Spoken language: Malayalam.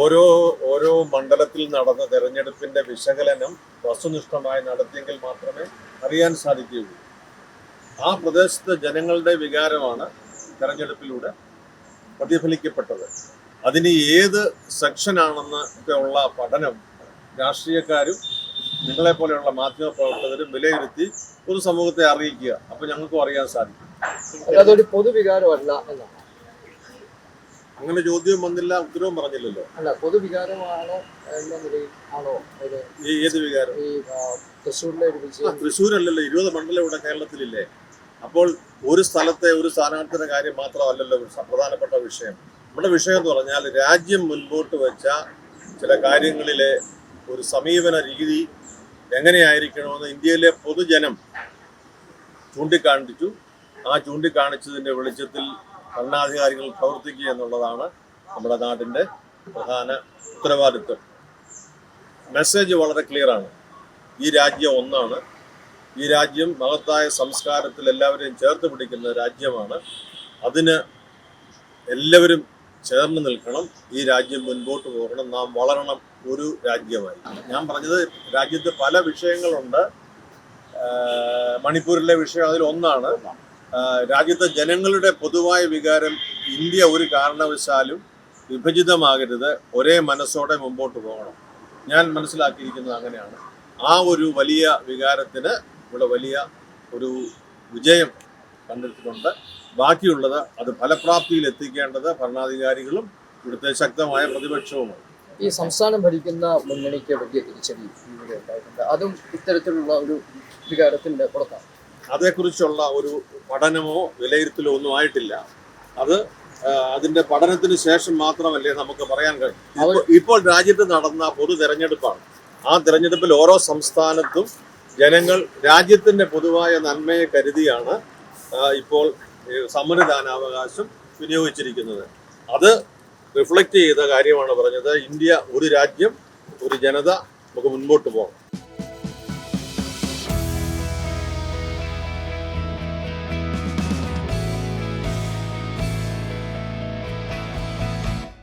ഓരോ ഓരോ മണ്ഡലത്തിൽ നടന്ന തെരഞ്ഞെടുപ്പിന്റെ വിശകലനം വസ്തുനിഷ്ഠമായി നടത്തിയെങ്കിൽ മാത്രമേ അറിയാൻ സാധിക്കുകയുള്ളൂ. ആ പ്രദേശത്തെ ജനങ്ങളുടെ വികാരമാണ് തെരഞ്ഞെടുപ്പിലൂടെ പ്രതിഫലിക്കപ്പെട്ടത്. അതിന് ഏത് സെക്ഷനാണെന്ന് ഒക്കെ ഉള്ള പഠനം രാഷ്ട്രീയക്കാരും നിങ്ങളെ പോലെയുള്ള മാധ്യമ പ്രവർത്തകരും വിലയിരുത്തി പൊതുസമൂഹത്തെ അറിയിക്കുക. അപ്പൊ ഞങ്ങൾക്കും അറിയാൻ സാധിക്കും. അതൊരു പൊതുവികാരമല്ല എന്നാണ്. അങ്ങനെ ചോദ്യം വന്നില്ല ഉത്തരവും പറഞ്ഞില്ലല്ലോ. അല്ല പൊതുവികാരമാണോ എന്ന നിലയിൽ ആണോ ഒരു ഈ ഏത് വികാരം? ഈ ആ, തൃശ്ശൂരിലെ ഒരു ആ, വിജയം തൃശ്ശൂരല്ലല്ലോ ഇരുപത് മണ്ഡലം ഇവിടെ കേരളത്തിലില്ലേ. അപ്പോൾ ഒരു സ്ഥലത്തെ ഒരു സ്ഥാനാർത്ഥിയുടെ കാര്യം മാത്രമല്ലല്ലോ പ്രധാനപ്പെട്ട വിഷയം. നമ്മുടെ വിഷയം എന്ന് പറഞ്ഞാൽ രാജ്യം മുൻപോട്ട് വെച്ച ചില കാര്യങ്ങളിലെ ഒരു സമീപന രീതി എങ്ങനെയായിരിക്കണമെന്ന് ഇന്ത്യയിലെ പൊതുജനം ചൂണ്ടിക്കാണിച്ചു. ആ ചൂണ്ടിക്കാണിച്ചതിന്റെ വെളിച്ചത്തിൽ ഭരണാധികാരികൾ പ്രവർത്തിക്കുക എന്നുള്ളതാണ് നമ്മുടെ നാടിന്റെ പ്രധാന ഉത്തരവാദിത്വം. മെസ്സേജ് വളരെ ക്ലിയറാണ് ഈ രാജ്യം ഒന്നാണ്. ഈ രാജ്യം മഹത്തായ സംസ്കാരത്തിൽ എല്ലാവരെയും ചേർത്ത് പിടിക്കുന്ന രാജ്യമാണ്. അതിന് എല്ലാവരും ചേർന്ന് നിൽക്കണം. ഈ രാജ്യം മുൻപോട്ട് പോകണം നാം വളരണം ഒരു രാജ്യമായി ഞാൻ പറഞ്ഞത് രാജ്യത്ത് പല വിഷയങ്ങളുണ്ട്. മണിപ്പൂരിലെ വിഷയം അതിൽ ഒന്നാണ്. രാജ്യത്തെ ജനങ്ങളുടെ പൊതുവായ വികാരം ഇന്ത്യ ഒരു കാരണവശാലും വിഭജിതമാകരുത്. ഒരേ മനസ്സോടെ മുമ്പോട്ട് പോകണം. ഞാൻ മനസ്സിലാക്കിയിരിക്കുന്നത് അങ്ങനെയാണ്. ആ ഒരു വലിയ വികാരത്തിന് ഇവിടെ വലിയ ഒരു വിജയം കണ്ടെടുത്തിട്ടുണ്ട് ബാക്കിയുള്ളത് അത് ഫലപ്രാപ്തിയിൽ എത്തിക്കേണ്ടത് ഭരണാധികാരികളും ഇവിടുത്തെ ശക്തമായ പ്രതിപക്ഷവുമാണ്. ഈ സംസ്ഥാനം ഭരിക്കുന്ന മുന്നണിക്ക് വലിയ തിരിച്ചടി ഇവിടെ ഉണ്ടായിട്ടുണ്ട്. അതും ഇത്തരത്തിലുള്ള ഒരു വികാരത്തിന്റെ പുറത്താണ്. അതേക്കുറിച്ചുള്ള ഒരു പഠനമോ വിലയിരുത്തലോ ഒന്നും ആയിട്ടില്ല. അത് അതിന്റെ പഠനത്തിന് ശേഷം മാത്രമല്ലേ നമുക്ക് പറയാൻ കഴിയും. ഇപ്പോൾ- രാജ്യത്ത് നടന്ന പൊതു തെരഞ്ഞെടുപ്പാണ്. ആ തെരഞ്ഞെടുപ്പിൽ ഓരോ സംസ്ഥാനത്തും ജനങ്ങൾ രാജ്യത്തിന്റെ പൊതുവായ നന്മയെ കരുതിയാണ് ഇപ്പോൾ സമ്മതിദാനാവകാശം വിനിയോഗിച്ചിരിക്കുന്നത്. അത് റിഫ്ലക്റ്റ് ചെയ്ത കാര്യമാണ് പറഞ്ഞത്. ഇന്ത്യ ഒരു രാജ്യം ഒരു ജനത നമുക്ക് മുൻപോട്ട് പോകണം.